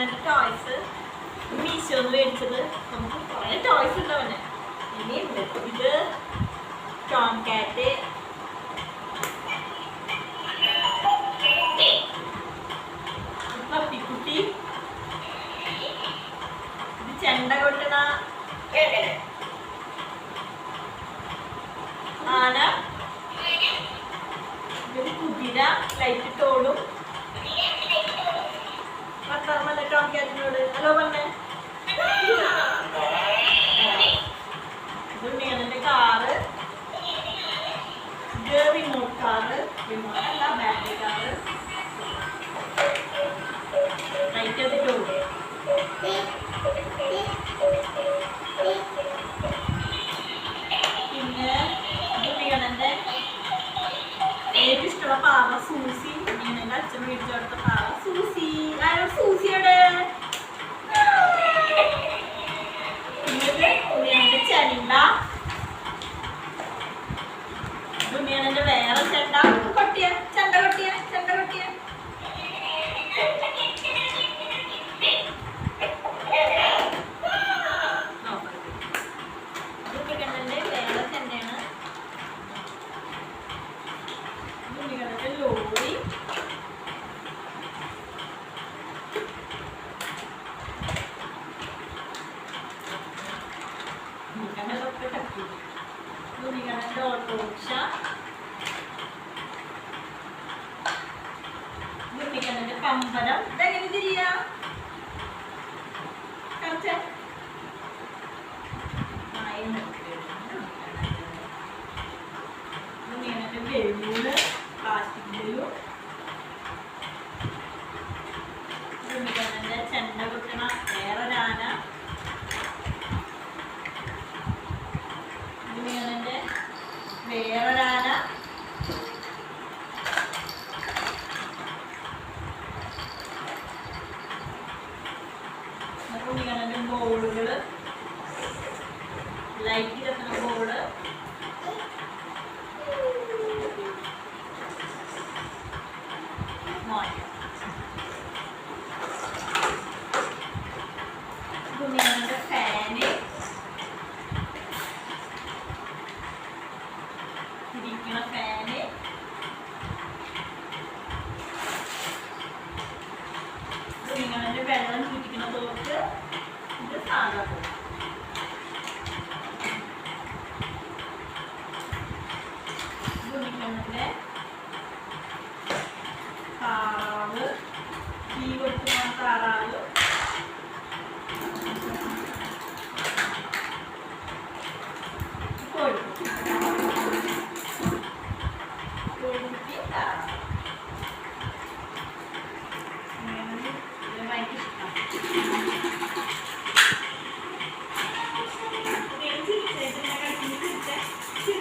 അങ്ങനത്തെ ടോയ്സ് മീശോന്ന് മേടിച്ചത് നമുക്ക് കുറേ ടോയ്സ് ഉണ്ടാവുന്നെ ഇനി ഇത് ടോം കാറ്റ് പപ്പിക്കുട്ടി ഇത് ചെണ്ട കൊട്ടണ ആന. ഇതൊരു കുതിര. ലൈറ്റ് ഇട്ടോളും. പറഞ്ഞേ അതിനോട് ഹലോ പറഞ്ഞേ. ഇതുണ്ണിയതിന്റെ കാറ്. Remote car. റിമോട്ട് അല്ല ബാറ്ററി കാറ്. പിടിക്കുന്നത് ലോറി ഭൂമികളൊക്കെ തട്ടി ഭൂമികളുടെ ഓട്ടോറിക്ഷ ഭൂമികളുടെ പമ്പരം ഇതെങ്ങനെ തിരിയാ കറച്ചേ ഗുണിക്കുന്നതിൻ്റെ താറാവ് തീ കൊടുക്കുന്ന താറാവ് കോഴിക്കുട്ടി കോഴിക്കുട്ടി താറാവ്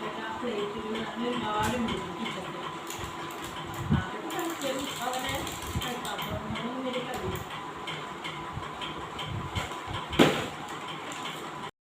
ഇതിനകത്ത് ഏറ്റവും ഒരുപാട് മുഴുകിട്ടുണ്ട്